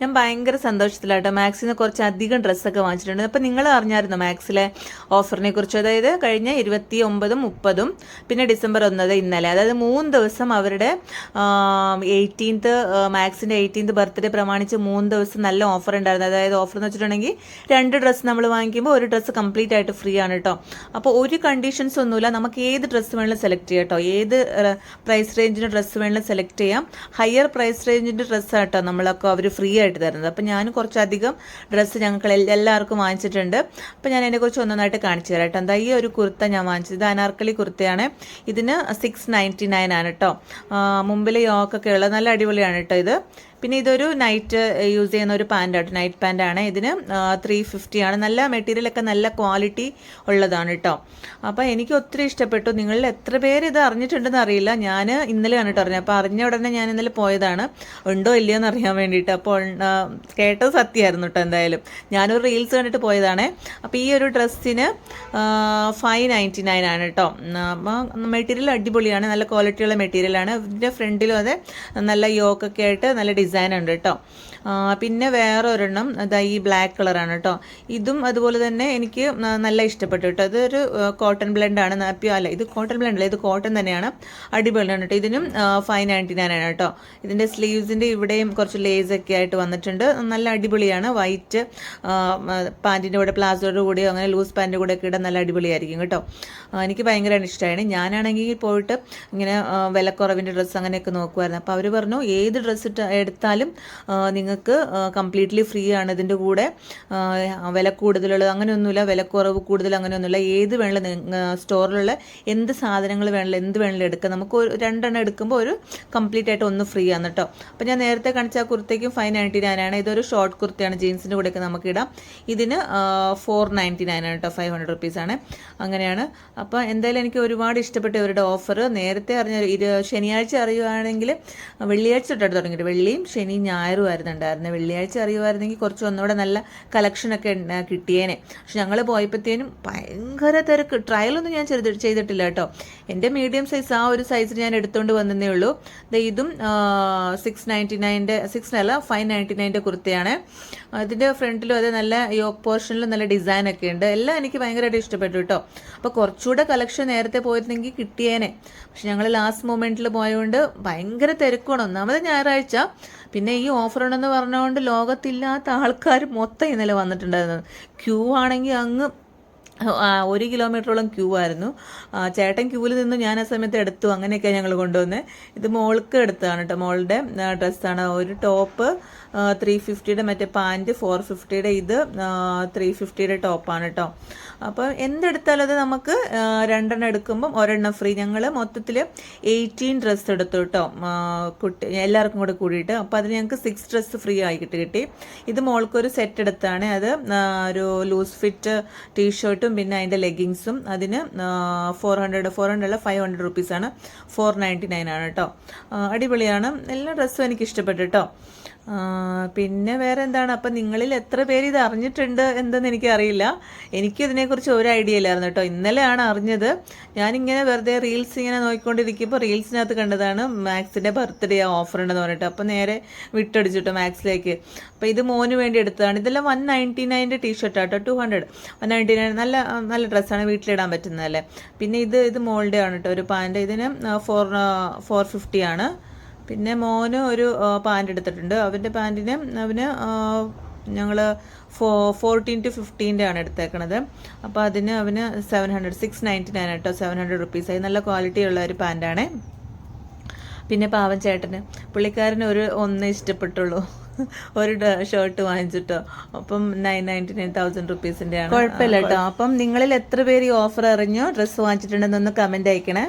ഞാൻ ഭയങ്കര സന്തോഷത്തിലാട്ടോ. മാക്സിൽ നിന്ന് കുറച്ച് അധികം ഡ്രസ്സൊക്കെ വാങ്ങിച്ചിട്ടുണ്ട്. അപ്പം നിങ്ങൾ അറിഞ്ഞായിരുന്നു മാക്സിലെ ഓഫറിനെ കുറിച്ച്? അതായത് കഴിഞ്ഞ ഇരുപത്തി ഒമ്പതും മുപ്പതും പിന്നെ ഡിസംബർ ഒന്നത് ഇന്നലെ. അതായത് മൂന്ന് ദിവസം അവരുടെ എയ്റ്റീൻത്ത് മാക്സിന്റെ എയ്റ്റീൻത്ത് ബർത്ത്ഡേ പ്രമാണിച്ച് മൂന്ന് ദിവസം നല്ല ഓഫർ ഉണ്ടായിരുന്നു. അതായത് ഓഫർ എന്ന് വെച്ചിട്ടുണ്ടെങ്കിൽ രണ്ട് ഡ്രസ്സ് നമ്മൾ വാങ്ങിക്കുമ്പോൾ ഒരു ഡ്രസ്സ് കംപ്ലീറ്റ് ആയിട്ട് ഫ്രീ ആണ് കേട്ടോ അപ്പോൾ ഒരു കണ്ടീഷൻസ് ഒന്നുമില്ല. നമുക്ക് ഏത് ഡ്രസ്സ് വേണമെങ്കിലും സെലക്ട് ചെയ്യാം കേട്ടോ ഏത് പ്രൈസ് റേഞ്ചിന്റെ ഡ്രസ്സ് വേണമെങ്കിലും സെലക്ട് ചെയ്യാം. ഹയർ പ്രൈസ് റേഞ്ചിന്റെ ഡ്രസ്സ് ആട്ടോ നമ്മളൊക്കെ അവർ ഫ്രീ ആയിട്ട് തരുന്നത്. അപ്പോൾ ഞാൻ കുറച്ചധികം ഡ്രസ്സ് ഞങ്ങൾക്ക് എല്ലാവർക്കും വാങ്ങിച്ചിട്ടുണ്ട്. അപ്പോൾ ഞാൻ അതിനെക്കുറിച്ച് ഒന്നൊന്നായിട്ട് കാണിച്ചു തരാം കേട്ടോ. എന്താ ഈ ഒരു കുർത്ത ഞാൻ വാങ്ങിച്ചത്? ഇത് അനാർക്കലി കുർത്തയാണ്. ഇതിന് സിക്സ് നയന്റി നയൻ ആണ് കേട്ടോ മുമ്പിൽ യോക്കൊക്കെ ഉള്ളത്. നല്ല അടിപൊളിയാണ് കേട്ടോ ഇത്. പിന്നെ ഇതൊരു നൈറ്റ് യൂസ് ചെയ്യുന്ന ഒരു പാന്റാണ് നൈറ്റ് പാന്റാണ് ഇതിന് ത്രീ ഫിഫ്റ്റി ആണ്. നല്ല മെറ്റീരിയലൊക്കെ നല്ല ക്വാളിറ്റി ഉള്ളതാണ് കേട്ടോ അപ്പോൾ എനിക്ക് ഒത്തിരി ഇഷ്ടപ്പെട്ടു. നിങ്ങളിൽ എത്ര പേര് ഇത് അറിഞ്ഞിട്ടുണ്ടെന്ന് അറിയില്ല. ഞാൻ ഇന്നലെ കേട്ടോ അറിഞ്ഞത്. അപ്പോൾ അറിഞ്ഞ ഉടനെ ഞാൻ ഇന്നലെ പോയതാണ്. ഉണ്ടോ ഇല്ലയോ എന്ന് അറിയാൻ വേണ്ടിയിട്ട്. അപ്പോൾ കേട്ടത് സത്യമായിരുന്നു കേട്ടോ എന്തായാലും. ഞാനൊരു റീൽസ് കണ്ടിട്ട് പോയതാണ്. അപ്പോൾ ഈ ഒരു ഡ്രസ്സിന് ഫൈവ് നയന്റി നയൻ ആണ് കേട്ടോ മെറ്റീരിയൽ അടിപൊളിയാണ്. നല്ല ക്വാളിറ്റിയുള്ള മെറ്റീരിയലാണ് ഇതിന്റെ ഫ്രണ്ടിലും അതെ നല്ല യോക്കൊക്കെ ആയിട്ട് നല്ല ഡിസൈൻ ഉണ്ട് കേട്ടോ. പിന്നെ വേറെ ഒരെണ്ണം അതാ ഈ ബ്ലാക്ക് കളറാണ് കേട്ടോ. ഇതും അതുപോലെ തന്നെ എനിക്ക് നല്ല ഇഷ്ടപ്പെട്ടു കേട്ടോ. ഇതൊരു കോട്ടൺ ബ്ലെൻഡാണ്. അല്ല ഇത് കോട്ടൺ ബ്ലെൻഡ് അല്ല ഇത് കോട്ടൺ തന്നെയാണ്. അടിപൊളിയാണ് കേട്ടോ. ഇതിനും ഫൈവ് നയന്റി നയൻ ആണ് കേട്ടോ. ഇതിന്റെ സ്ലീവ്സിന്റെ ഇവിടെയും കുറച്ച് ലേസ് ഒക്കെ ആയിട്ട് വന്നിട്ടുണ്ട്. നല്ല അടിപൊളിയാണ്. വൈറ്റ് പാന്റിന്റെ കൂടെ പ്ലാസോയുടെ കൂടെയോ അങ്ങനെ ലൂസ് പാന്റിന്റെ കൂടെ ഒക്കെ ഇടാൻ നല്ല അടിപൊളിയായിരിക്കും കേട്ടോ. എനിക്ക് ഭയങ്കരമായിട്ട് ഇഷ്ടമാണ് ഞാനാണെങ്കിൽ പോയിട്ട് ഇങ്ങനെ വിലക്കുറവിന്റെ ഡ്രസ്സ് അങ്ങനെയൊക്കെ നോക്കുമായിരുന്നു അപ്പോൾ അവർ പറഞ്ഞു ഏത് ഡ്രസ്സ് ഇട്ട് എടുത്താലും നിങ്ങൾക്ക് കംപ്ലീറ്റ്ലി ഫ്രീ ആണ് ഇതിന്റെ കൂടെ. വില കൂടുതലുള്ളത് അങ്ങനെയൊന്നുമില്ല. വിലക്കുറവ് കൂടുതൽ അങ്ങനെയൊന്നുമില്ല. ഏത് വേണമെങ്കിലും സ്റ്റോറിലുള്ള എന്ത് സാധനങ്ങൾ വേണമെങ്കിലും എന്ത് വേണമെങ്കിലും എടുക്കാം. നമുക്ക് ഒരു രണ്ടെണ്ണം എടുക്കുമ്പോൾ ഒരു കംപ്ലീറ്റ് ആയിട്ട് ഒന്ന് ഫ്രീ ആണ് കേട്ടോ അപ്പോൾ ഞാൻ നേരത്തെ കാണിച്ച ആ കുർത്തയ്ക്കും ഫൈവ് നയന്റി നയൻ ആണ്. ഇതൊരു ഷോർട്ട് കുർത്തയാണ്. ജീൻസിന്റെ കൂടെയൊക്കെ നമുക്ക് ഇടാം. ഇതിന് ഫോർ നയന്റി നയൻ ആണ് കേട്ടോ ഫൈവ് ഹൺഡ്രഡ് റുപ്പീസാണ് അങ്ങനെയാണ്. അപ്പോൾ എന്തായാലും എനിക്ക് ഒരുപാട് ഇഷ്ടപ്പെട്ടു ഇവരുടെ ഓഫർ നേരത്തെ അറിഞ്ഞ ഇരു ശനിയാഴ്ച അറിയുവാണെങ്കിൽ വെള്ളിയാഴ്ച തൊട്ടടുത്ത് തുടങ്ങിയിട്ട് വെള്ളിയും ശനി ഞായറും ആയിരുന്നു ഉണ്ടായിരുന്നത് വെള്ളിയാഴ്ച അറിയുമായിരുന്നെങ്കിൽ കുറച്ച് ഒന്നുകൂടെ നല്ല കളക്ഷനൊക്കെ കിട്ടിയേനെ. പക്ഷെ ഞങ്ങൾ പോയപ്പോഴത്തേനും ഭയങ്കര തിരക്ക്. ട്രയലൊന്നും ഞാൻ ചെറുത് ചെയ്തിട്ടില്ല കേട്ടോ. എന്റെ മീഡിയം സൈസ് ആ ഒരു സൈസിൽ ഞാൻ എടുത്തുകൊണ്ട് വന്നതേ ഉള്ളൂ. ഇതും സിക്സ് നയന്റി നയന്റെ സിക്സ് അല്ല ഫൈവ് നയന്റി നയന്റെ കുർത്തയാണ്. അതിന്റെ ഫ്രണ്ടിലും അത് നല്ല യോക്ക് പോർഷനിലും നല്ല ഡിസൈനൊക്കെ ഉണ്ട് എല്ലാം എനിക്ക് ഭയങ്കരമായിട്ട് ഇഷ്ടപ്പെട്ടു കേട്ടോ. അപ്പോൾ കുറച്ചുകൂടെ കളക്ഷൻ നേരത്തെ പോയിരുന്നെങ്കിൽ കിട്ടിയേനെ. പക്ഷെ ഞങ്ങൾ ലാസ്റ്റ് മൊമെന്റിൽ പോയതുകൊണ്ട് ഭയങ്കര തിരക്കാണ് ഒന്നാമത് ഞായറാഴ്ച. പിന്നെ ഈ ഓഫർ ഉണ്ടെന്ന് പറഞ്ഞുകൊണ്ട് ലോകത്തില്ലാത്ത ആൾക്കാർ മൊത്തം ഇന്നലെ വന്നിട്ടുണ്ടായിരുന്നു. ക്യൂ ആണെങ്കിൽ അങ്ങ് ഒരു കിലോമീറ്ററോളം ക്യൂ ആയിരുന്നു. ചേട്ടൻ ക്യൂവിൽ നിന്ന് ഞാൻ ആ സമയത്ത് എടുത്തു. അങ്ങനെയൊക്കെയാണ് ഞങ്ങൾ കൊണ്ടുവന്നത് ഇത് മോൾക്ക് എടുത്തതാണ് കേട്ടോ മോളുടെ ഡ്രസ്സാണ്. ഒരു ടോപ്പ് ത്രീ ഫിഫ്റ്റിയുടെ മറ്റേ പാന്റ് ഫോർ ഫിഫ്റ്റിയുടെ ഇത് ത്രീ ഫിഫ്റ്റിയുടെ ടോപ്പാണ് കേട്ടോ അപ്പോൾ എന്തെടുത്താലും അത് നമുക്ക് രണ്ടെണ്ണം എടുക്കുമ്പം ഒരെണ്ണം ഫ്രീ. ഞങ്ങൾ മൊത്തത്തിൽ എയ്റ്റീൻ ഡ്രസ്സ് എടുത്തു കേട്ടോ കുട്ടി എല്ലാവർക്കും കൂടെ കൂടിയിട്ട്. അപ്പോൾ അതിന് ഞങ്ങൾക്ക് സിക്സ് ഡ്രസ്സ് ഫ്രീ ആയിട്ട് കിട്ടി ഇത് മോൾക്കൊരു സെറ്റ് എടുത്താണ്. അത് ഒരു ലൂസ് ഫിറ്റ് ടീഷർട്ടും പിന്നെ അതിന്റെ ലെഗിങ്സും അതിന് ഫോർ ഹൺഡ്രഡ് ഫോർ ഹൺഡ്രഡ് അല്ല ഫൈവ് ഹൺഡ്രഡ് റുപ്പീസാണ് ഫോർ നയന്റി നയൻ ആണ് കേട്ടോ അടിപൊളിയാണ്. എല്ലാ ഡ്രസ്സും എനിക്ക് ഇഷ്ടപ്പെട്ടു കേട്ടോ പിന്നെ വേറെ എന്താണ് അപ്പം നിങ്ങളിൽ എത്ര പേര് ഇത് അറിഞ്ഞിട്ടുണ്ട് എന്തെന്ന് എനിക്കറിയില്ല. എനിക്കിതിനെക്കുറിച്ച് ഒരു ഐഡിയ ഇല്ലായിരുന്നു കേട്ടോ. ഇന്നലെയാണ് അറിഞ്ഞത്. ഞാനിങ്ങനെ വെറുതെ റീൽസ് ഇങ്ങനെ നോക്കിക്കൊണ്ടിരിക്കുമ്പോൾ റീൽസിനകത്ത് കണ്ടതാണ് മാക്സിന്റെ ബർത്ത്ഡേ ആ ഓഫർ ഉണ്ടെന്ന് പറഞ്ഞിട്ട്. അപ്പോൾ നേരെ വിട്ടടിച്ചിട്ടു മാക്സിലേക്ക്. അപ്പോൾ ഇത് മോന് വേണ്ടി എടുത്തതാണ്. ഇതെല്ലാം വൺ നയന്റി നയന്റെ ടീഷർട്ടാണ് കേട്ടോ. Two hundred. One ninety nine നല്ല നല്ല ഡ്രസ്സാണ് വീട്ടിലിടാൻ പറ്റുന്നതല്ലേ പിന്നെ ഇത് ഇത് മോളുടെ ആണ് കേട്ടോ. ഒരു പാന്റ് ഇതിന് ഫോർ ഫോർ ഫിഫ്റ്റി ആണ്. പിന്നെ മോന് ഒരു പാന്റ് എടുത്തിട്ടുണ്ട്. അവന്റെ പാന്റിന് അവന് ഞങ്ങൾ ഫോ ഫോർട്ടീൻ ടു ഫിഫ്റ്റീന്റെ ആണ് എടുത്തേക്കണത്. അപ്പോൾ അതിന് അവന് seven hundred six ninety nine കേട്ടോ സെവൻ ഹൺഡ്രഡ് റുപ്പീസായി നല്ല ക്വാളിറ്റി ഉള്ള ഒരു പാന്റാണ് പിന്നെ പാവൻ ചേട്ടന്. പുള്ളിക്കാരന് ഒരു ഒന്ന് ഇഷ്ടപ്പെട്ടുള്ളൂ. ഒരു ഷർട്ട് വാങ്ങിച്ചിട്ടോ. അപ്പം നയൻ നയന്റി നയൻ തൗസൻഡ് റുപ്പീസിന്റെ ആണ്. കുഴപ്പമില്ല കേട്ടോ അപ്പം നിങ്ങളിൽ എത്ര പേര് ഈ ഓഫർ അറിഞ്ഞോ? ഡ്രസ്സ് വാങ്ങിച്ചിട്ടുണ്ടെന്നൊന്ന് കമന്റ് അയക്കണേ.